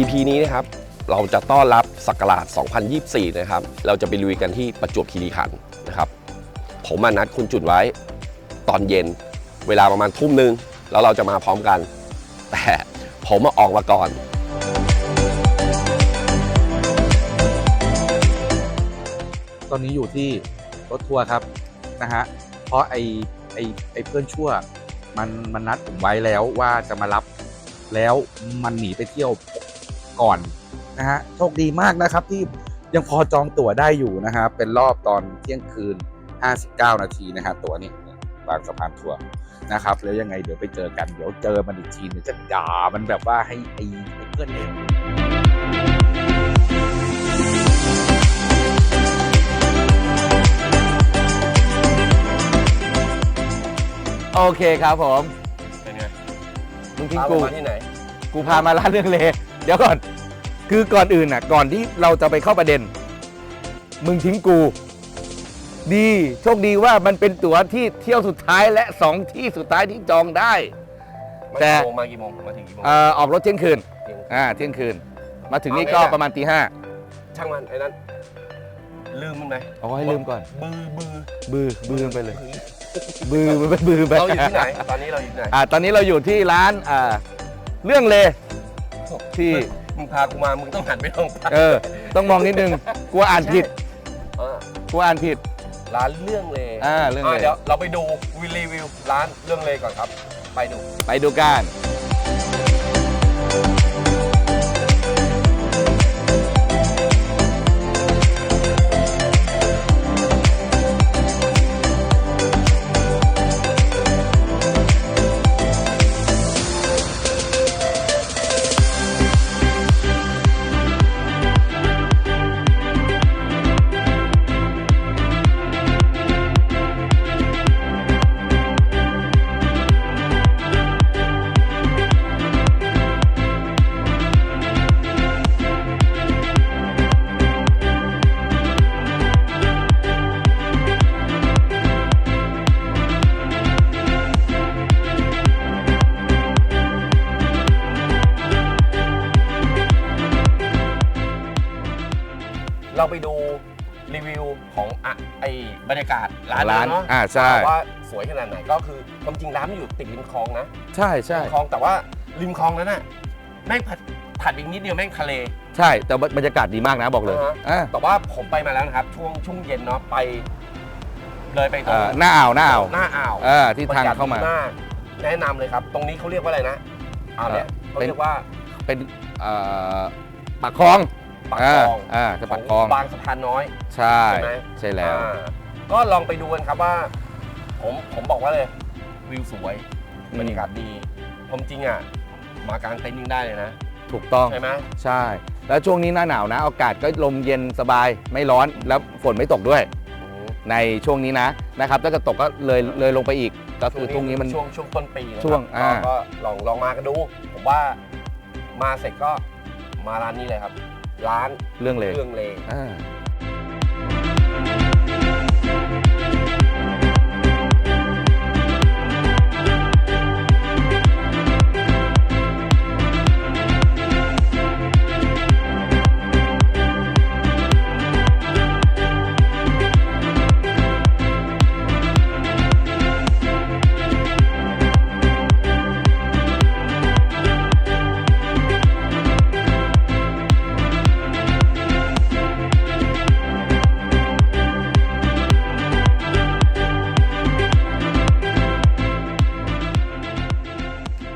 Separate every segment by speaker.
Speaker 1: EP นี้นะครับเราจะต้อนรับสักราช 2024 นะครับ เราจะไปลุยกันที่ประจวบคีรีขันธ์นะครับ ผมมานัดคุณจุดไว้ตอนเย็นเวลาประมาณทุ่มหนึ่งแล้วเราจะมาพร้อมกัน แต่ผมมาออกมาก่อน
Speaker 2: ตอนนี้อยู่ที่รถทัวร์ครับนะฮะเพราะไอไอไอเพื่อนชั่วมันมันนัดผมไว้แล้วว่าจะมารับแล้วมันหนีไปเที่ยว ก่อนนะฮะโชคดีมากนะครับที่ยังพอจองตั๋วได้อยู่นะฮะเป็นรอบตอนเที่ยงคืน 59 นาทีนะฮะตั๋วนี่บางสะพานทัวร์นะครับ แล้วยังไงเดี๋ยวไปเจอกันเดี๋ยวเจอมันอีกทีหนึงจะด่ามันแบบว่าให้ไอไอ้เพื่อนเอง
Speaker 3: โอเคครับผม
Speaker 1: เป็นไง
Speaker 3: มึงทิ้ง
Speaker 1: พาผ
Speaker 3: กู
Speaker 1: มมาที่ไหน
Speaker 3: กูพามาร้านเรื่องเลเดี๋ยวก่อน คือก่อนอื่นน่ะ ก่อนที่เราจะไปเข้าประเด็น มึงทิ้งกู ดี โชคดีว่ามันเป็นตั๋วที่เที่ยวสุดท้ายและสองที่สุดท้ายที่จองได้ แต่
Speaker 1: มากี่โมงมากี่โมงมาถึงกี่โมง
Speaker 3: เอ่อออกรถเที่ยงคืน
Speaker 1: เที่ยง
Speaker 3: อ่า เที่ยงคืน มาถึงนี่
Speaker 1: เอาไง
Speaker 3: ก็
Speaker 1: เนี่ย
Speaker 3: ประมาณตีห้า
Speaker 1: ช่างมันไอ้นั้นลืมมันไหม
Speaker 3: เอาให้ลืมก่อน
Speaker 1: บือบือ
Speaker 3: บือบือไปเลย บือมันเป็นบือไป
Speaker 1: เราอยู่ที่ไหน ตอนนี้เราอยู่ที่ไหน
Speaker 3: อ่า ตอนนี้เราอยู่ที่ร้านอ่าเรื่องเล ที่
Speaker 1: มึงพากูมา มึงต้องหันไปตรงพา
Speaker 3: เออ ต้องมองนิดนึงกลัวอ่านผิด
Speaker 1: เออก
Speaker 3: ลัวอ่านผิด
Speaker 1: ร้านเรื่องเล
Speaker 3: อ่าเรื่องเล
Speaker 1: เดี๋ยวเราไปดูวิรีวิวร้านเรื่องเลก่อนครับ ไปดู
Speaker 3: ไปดูกัน
Speaker 1: เราไปดูรีวิวของอะไอบรรยากาศร้าน
Speaker 3: ร้าน
Speaker 1: เนาะ
Speaker 3: อ่าใช่
Speaker 1: ว่าสวยขนาดไหนก็คือความจริงร้านมันอยู่ติดริมคลองนะ
Speaker 3: ใช่ใช่
Speaker 1: ริมคลองแต่ว่าริมคลองนั้นน่ะแม่งผัดผัดอีกนิดเดียวแม่งทะเล
Speaker 3: ใช่ แต่ว่าบรรยากาศดีมากนะบอกเลย
Speaker 1: อ่าฮะ
Speaker 3: อ่า
Speaker 1: แต่ว่าผมไปมาแล้วนะครับ ช่วงช่วงเย็นเนาะไป เลยไปตรง
Speaker 3: เอ่อหน้าอ่าวหน้าอ่าว
Speaker 1: หน้าอ่าว
Speaker 3: เออที่ทางเข้ามา
Speaker 1: บรรยกศดีกแนะนำเลยครับ ตรงนี้เขาเรียกว่าอะไรนะอ่าวเนี่ยเขาเรียกว่า
Speaker 3: เป็นเอ่อปากคลอง
Speaker 1: ปากคลอง
Speaker 3: อ่าจะปากคลอง
Speaker 1: บางสะพานน้อย
Speaker 3: ใช่
Speaker 1: ใช่ไหม
Speaker 3: ใช่แล้ว
Speaker 1: อ่าก็ลองไปดูกันครับว่า ผมผมบอกว่าเลยวิวสวย
Speaker 3: อืม
Speaker 1: บรรยากาศดี ผมจริงอะมากางเต็นท์ยิ่งได้เลยนะ
Speaker 3: ถูกต้อง
Speaker 1: ใช่ไหม
Speaker 3: ใช่ แล้วช่วงนี้หน้าหนาวนะ อากาศก็ลมเย็นสบาย ไม่ร้อน แล้วฝนไม่ตกด้วย
Speaker 1: อืม
Speaker 3: ในช่วงนี้นะ นะครับ ถ้าเกิดตกก็เลยเลยลงไปอีก ก็คือช่วงนี้มัน
Speaker 1: ช่วงช่วงต้นปีนะครับ
Speaker 3: ช่วงอ่า
Speaker 1: ก็ก็ลองลองมากันดู ผมว่ามาเสร็จก็มาร้านนี้เลยครับ ร้าน
Speaker 3: เรื่องเลย
Speaker 1: เครื่องเล
Speaker 3: อ่า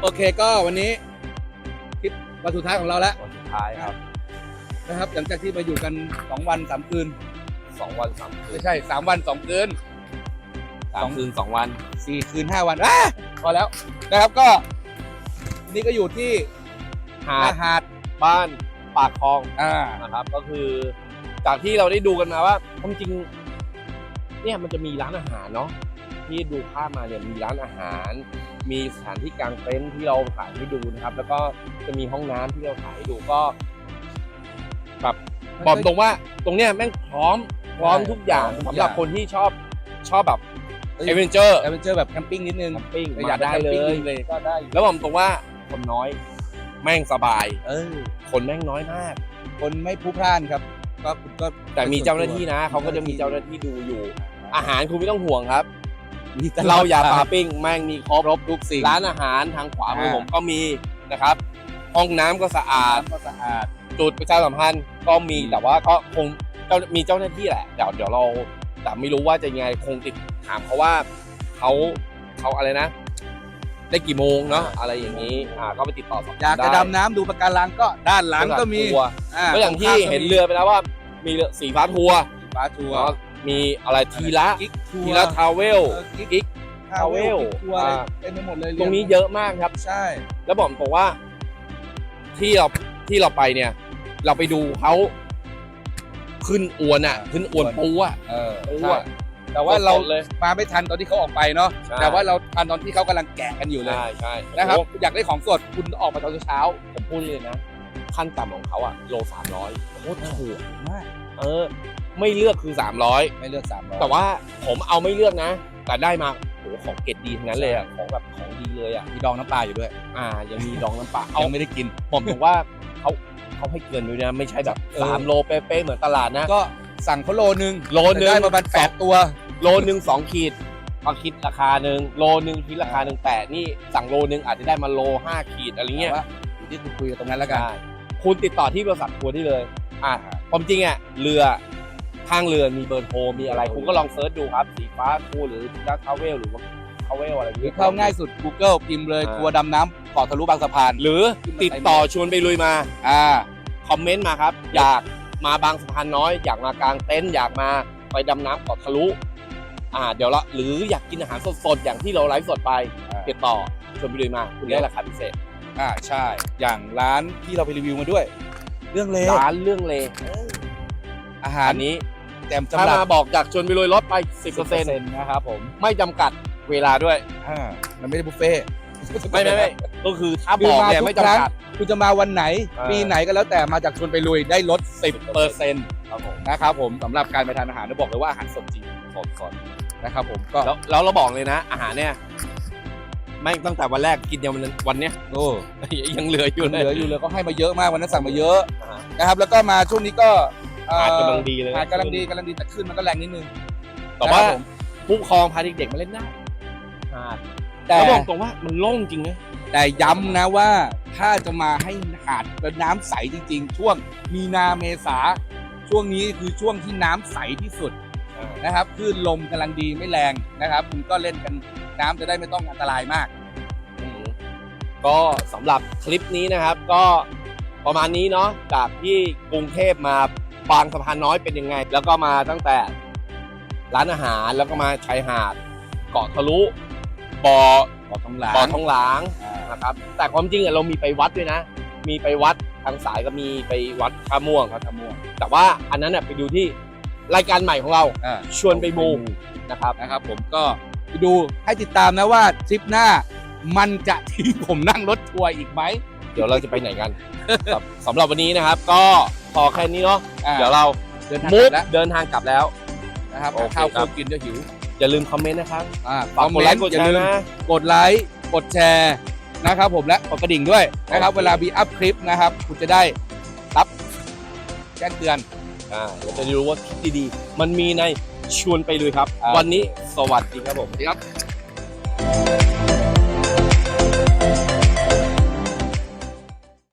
Speaker 2: โอเคก็วันนี้คลิปวันสุดท้ายของเราแล้ว
Speaker 1: วันสุดท้ายครับ
Speaker 2: นะครับ หลังจากที่มาอยู่กัน 2 วัน 3 คืน
Speaker 1: สองวันสามคืน
Speaker 2: ไม่ใช่ 3 วัน 2 คืน
Speaker 1: สามคืนสองวัน
Speaker 2: 4คืน5วันอะพอแล้วนะครับก็วันนี่ก็อยู่ที่
Speaker 1: หา
Speaker 2: หน้า
Speaker 1: ด
Speaker 2: หาด
Speaker 1: บ้านปากคลอง
Speaker 2: อ่า
Speaker 1: นะครับ ก็คือจากที่เราได้ดูกันมาว่าความจริง เนี่ยมันจะมีร้านอาหารเนาะที่ดูภาพมาเนี่ยมีร้านอาหาร มีสถานที่กางเต็นท์ที่เราถ่ายให้ดูนะครับ แล้วก็จะมีห้องน้ำที่เราถ่ายให้ดูก็แบบบอกตรงว่าตรงเนี้ยแม่งพร้อมพร้อมทุกอย่างสำหรับคนที่ชอบชอบแบบเอเวนเจอร์
Speaker 2: แอดเวนเจอร์แบบแคมปิ้งนิดนึง
Speaker 1: แคมปิ้ง
Speaker 2: อยากได้
Speaker 1: มาได้
Speaker 2: แคมปิ้ง
Speaker 1: เลย
Speaker 2: เลย ก็ได้อยู่
Speaker 1: แล้วผมตรงว่าคนน้อยแม่งสบาย
Speaker 2: เออ
Speaker 1: คนแม่งน้อยมาก
Speaker 2: คนไม่พลุกพล่านครับ ก็คุณก็
Speaker 1: แต่มีเจ้าหน้าที่นะเขาก็จะมีเจ้าหน้าที่ดูอยู่ อาหารคุณไม่ต้องห่วงครับ
Speaker 2: มีตลอด
Speaker 1: เราอย่าปลาปิ้งแม่งมีครบ
Speaker 2: ครบทุกสิ่ง
Speaker 1: ร้านอาหารทางขวามือ
Speaker 2: อ่า
Speaker 1: ผมก็มีนะครับ ห้องน้ำก็สะอาด
Speaker 2: น้ำก็สะอาด
Speaker 1: จุดประชาสัมพันธ์ก็มี
Speaker 2: อืม
Speaker 1: แต่ว่าก็คงเจ้ามีเจ้าหน้าที่แหละเดี๋ยวเดี๋ยวเราแต่ไม่รู้ว่าจะยังไงคงติดถามเขาว่าเขาเขาอะไรนะ ได้กี่โมงเนาะอะไรอย่างนี้อ่าก็ไปติดต่อสอบ
Speaker 2: อยาก
Speaker 1: ถาม
Speaker 2: จะ
Speaker 1: ได้
Speaker 2: ดำน้ำดูปะการังก็ด้านหลังก็มี
Speaker 1: ทัวร์ก็อย่างที่เห็นเรือไปแล้วว่า มีเรือสีฟ้าทัวร์
Speaker 2: ฟ้าทัวร์
Speaker 1: เนาะ มีอะไรทีละ
Speaker 2: กิ๊กทัว
Speaker 1: ที
Speaker 2: ร์
Speaker 1: ละทาวเวล
Speaker 2: เออกิ๊ก
Speaker 1: กิ๊ก
Speaker 2: ทาวเวล
Speaker 1: Travel
Speaker 2: ทัวร์อะไร
Speaker 1: อ่า
Speaker 2: เต็มไปหมดเลย
Speaker 1: ตรงนี้เยอะมากครับ
Speaker 2: ใช่
Speaker 1: แล้วบอกตรงว่าที่เราที่เราไปเนี่ย เราไปดูเขาขึ้นอวนอะ ขึ้นอวนปูอะ
Speaker 2: เออ
Speaker 1: ปู
Speaker 2: ใช่
Speaker 1: อะ
Speaker 2: แต่ว่าเรา
Speaker 1: สดๆเลย
Speaker 2: มาไม่ทันตอนที่เขาออกไปเนาะ
Speaker 1: ใช่
Speaker 2: แต่ว่าเราทันตอนที่เขากำลังแกะกันอยู่เลย
Speaker 1: ใช่ใช่
Speaker 2: นะครับ
Speaker 1: โอ้โห
Speaker 2: อยากได้ของสดคุณออกมาตอนเช้า
Speaker 1: ผมพูดเลยนะ ขั้นต่ำของเขาอะ โลสามร้อยโคตรถูก
Speaker 2: มาก
Speaker 1: เออ ไม่เลือกคือสามร้อย
Speaker 2: ไม่เลือกสามร้อย
Speaker 1: แต่ว่าผมเอาไม่เลือกนะ แต่ได้มาโหของเกรดดีทั้งนั้นเลยอะของแบบของดีเลยอะ
Speaker 2: มีดองน้ำปลาอยู่ด้วย
Speaker 1: อ่ายังมีดองน้ำปลาเอา
Speaker 2: ยังไม่ได้กิน
Speaker 1: ผมบอกว่าเขาเขาให้เกินด้วยนะ ไม่ใช่แบบ
Speaker 2: เออ
Speaker 1: สามโลเป๊ะๆเหมือนตลาดนะ
Speaker 2: ก็สั่งเขาโลนึง
Speaker 1: โลนึง
Speaker 2: ได้ประมาณแปดตัว
Speaker 1: โลนึงสองขีดมาคิดราคาหนึ่งโลนึงคิดราคาหนึ่งแต่นี่สั่งโลนึงอาจจะได้มาโลห้าขีดอะไรเงี้ย
Speaker 2: แต่ว่าอยู่ที่คุณคุยกันตรงนั้นแล้วกัน
Speaker 1: ได้คุณติดต่อที่บริษัททัวร์ได้เลย อะความจริงอะเรือ ข้างเรือมีเบอร์โทรมีอะไรคุณก็ลองเซิร์ชดูครับสีฟ้าทัวร์หรือดักทาวเวลหรือว่าทาวเวลอะไร
Speaker 2: หรือเข้าง่ายสุด Google พิมพ์เลย
Speaker 1: อ่า
Speaker 2: ทัวร์ดำน้ำเกาะทะลุบางสะพาน
Speaker 1: หรือติดต่อชวนไปลุยมา
Speaker 2: อ่า
Speaker 1: คอมเมนต์มาครับ อยากมาบางสะพานน้อย อยากมากางเต็นท์อยากมาไปดำน้ำเกาะทะลุอ่าเดี๋ยวละหรืออยากกินอาหารสดๆอย่างที่เราไลฟ์สดไป
Speaker 2: อ่า
Speaker 1: ติดต่อชวนไปลุยมา คุณได้ราคาพิเศษ
Speaker 2: อ่าใช่ อย่างร้านที่เราไปรีวิวมาด้วย เรื่องเล
Speaker 1: ร้านเรื่องเล
Speaker 2: อาหาร
Speaker 1: อัน นี้
Speaker 2: แจ่ม
Speaker 1: ถ้า
Speaker 2: จำหรับ
Speaker 1: มาบอกจากชวนไปลุยลดไป10%
Speaker 2: นะครับผม
Speaker 1: ไม่จำกัดเวลาด้วย
Speaker 2: อ่ามันไม่ได้บุฟเฟ่ต์
Speaker 1: ไม่ไม่ไม่ก็คือถ้า
Speaker 2: คื
Speaker 1: บ
Speaker 2: อ
Speaker 1: อก
Speaker 2: มา
Speaker 1: เนี่ย
Speaker 2: ทุก
Speaker 1: ไม่
Speaker 2: ครั้ง
Speaker 1: จำกัด
Speaker 2: คุณจะมาวันไหน
Speaker 1: อ่า
Speaker 2: ปีไหนก็แล้วแต่มาจากชวนไปลุยได้ลด 10เปอร์เซ็นต์
Speaker 1: ครับผม
Speaker 2: นะครับผมสำหรับการไปทานอาหารจะบอกเลยว่าอาหารสดจริงสดสดนะครับผมก็
Speaker 1: แล้วแล้วเราบอกเลยนะ อาหารเนี่ยไม่ตั้งแต่วันแรกกินยังวันนั้นวันเนี้ย
Speaker 2: โอ้
Speaker 1: ยังเหลืออยู่
Speaker 2: ยัง
Speaker 1: เล
Speaker 2: เหลื
Speaker 1: ย
Speaker 2: ออยู่เลยก็ให้มาเยอะมากวันนั้นสั่งมาเยอะ
Speaker 1: อ่า
Speaker 2: นะครับแล้วก็มาช่วงนี้ก็เอ่อ
Speaker 1: อาจกำลังดีเลย
Speaker 2: อาจกำลังดีกำลังดีแต่ขึ้นมันก็แรงนิดนึง
Speaker 1: แต่ว่า
Speaker 2: นะครับผม
Speaker 1: ผู้ปกครองพาเด็กๆมาเล่นได้อ่า
Speaker 2: แต่
Speaker 1: แล้วบอกตรงว่ามันโล่งจริงไหม
Speaker 2: แต่ย้ำนะว่าถ้าจะมาให้หาดเป็นน้ำใสจริง ๆ ช่วงมีนาเมษาช่วงนี้คือช่วงที่น้ำใสที่สุดนะครับคลื่นลมกำลังดีไม่แรงนะครับคุณก็เล่นกันน้ำจะได้ไม่ต้องอันตรายมาก
Speaker 1: อืมก็สำหรับคลิปนี้นะครับ ก็ประมาณนี้เนาะจากที่กรุงเทพมา บางสะพานน้อยเป็นยังไง แล้วก็มาตั้งแต่ร้านอาหารแล้วก็มาชายหาด เกาะทะลุบ่อ
Speaker 2: ขอทองหลา
Speaker 1: บ่องทองหลาง
Speaker 2: อ่า
Speaker 1: นะครับ แต่ความจริงอะเรามีไปวัดด้วยนะ มีไปวัดทางสายก็มีไปวัดท่าม่วง
Speaker 2: เขาทำม่วง
Speaker 1: แต่ว่าอันนั้นน่ะไปดูที่รายการใหม่ของเรา
Speaker 2: อ่า
Speaker 1: ชวนไปมูนะครับ
Speaker 2: นะครับ ผมก็ไปดูให้ติดตามนะว่าทริปหน้ามันจะทิ้งผมนั่งรถทัวร์อีกไหม
Speaker 1: เดี๋ยวเราจะไปไหนกันสำสำหรับวันนี้นะครับก็ พอแค่นี้เนาะ
Speaker 2: อ่า
Speaker 1: เดี๋ยวเรา
Speaker 2: เดินทาง
Speaker 1: มุ
Speaker 2: ก
Speaker 1: ก
Speaker 2: ลับแล้ว
Speaker 1: เดินทางกลับแล้ว
Speaker 2: นะครับ
Speaker 1: โอเค
Speaker 2: ข้าว
Speaker 1: ครับ
Speaker 2: โคกินก็หิว
Speaker 1: อย่าลืมคอมเมนต์นะครับ
Speaker 2: อ่า
Speaker 1: ฝากกดไลค์กดแชร์นะ
Speaker 2: กดไลค์กดแชร์นะครับผมและกดกระดิ่งด้วยนะครับเวลามีอัพคลิปนะครับ คุณจะได้รับแจ้งเตือน
Speaker 1: อ่าเราจะได้รู้ว่าคลิปดีๆ มันมีในชวนไปเลยครับ
Speaker 2: อ่า
Speaker 1: วันนี้สวัสดีครับผม
Speaker 2: สวัสดีครับ